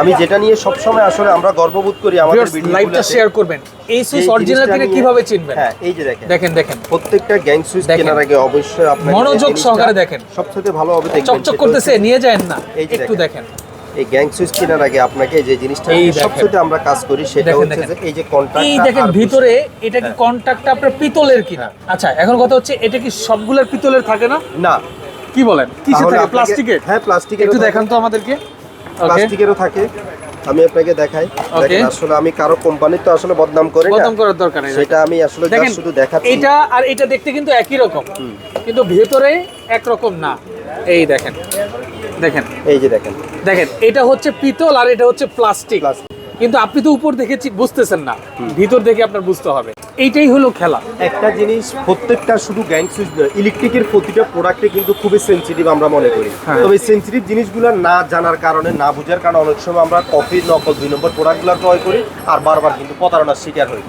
আমি যেটা নিয়ে সবসময় আসলে আমরা গর্ববোধ করি আমাদের লাইভটা শেয়ার করবেন। এই সুইচ অরিজিনাল কিনা কীভাবে চিনবেন? হ্যাঁ এই যে দেখেন। দেখেন দেখেন। প্রত্যেকটা গ্যাং সুইচ কেনার আগে অবশ্যই আপনাকে মনোযোগ সহকারে দেখেন। সবচেয়ে ভালোভাবে দেখবেন চকচক করতেছে নিয়ে যায় না। একটু দেখেন। এই গ্যাং সুইচ কেনার আগে আপনাকে যে জিনিসটা এই। সবচেয়ে আমরা কাজ করি সেটা হচ্ছে যে এই যে কন্ট্রাক্ট এই দেখেন ভিতরে এটা কি কন্টাক্টটা আপনার পিতলের কিনা? আচ্ছা এখন কথা হচ্ছে এটা কি সবগুলোর পিতলের থাকে না? না। কি বলেন? কিসে তাহলে থাকে? প্লাস্টিকের? হ্যাঁ প্লাস্টিকের একটু দেখান তো আমাদেরকে। প্লাস্টিকেরও থাকে। আমি আপনাকে দেখাই। দেখেন আসলে আমি কারও কোম্পানির তো আসলে বদনাম করি না। বদনাম করার দরকার নেই। সেটা আমি আসলে জাস্ট দেখেন শুধু দেখাচ্ছি। এটা আর এটা দেখতে কিন্তু একই রকম। কিন্তু ভেতরে একরকম না। এই দেখেন। দেখেন। এই যে দেখেন। দেখেন এটা হচ্ছে পিতল আর এটা হচ্ছে প্লাস্টিক। Plastic। কিন্তু আপনি তো উপর দেখে বুঝতেছেন না। ভিতর দেখে আপনার বুঝতে হবে। এইটাই হলো খেলা। একটা জিনিস প্রত্যেকটা শুধু গ্যাং সুইচ ইলেকট্রিকের প্রতিটা প্রোডাক্টে কিন্তু খুবই সেন্সিটিভ আমরা মনে করি। হ্যাঁ। তবে সেন্সিটিভ জিনিসগুলো না জানার কারণে না বোঝার কারণে অনেক সময় আমরা কপি নকল দুই নম্বর প্রোডাক্টগুলো ক্রয় করি আর বারবার কিন্তু প্রতারণার শিকার হই।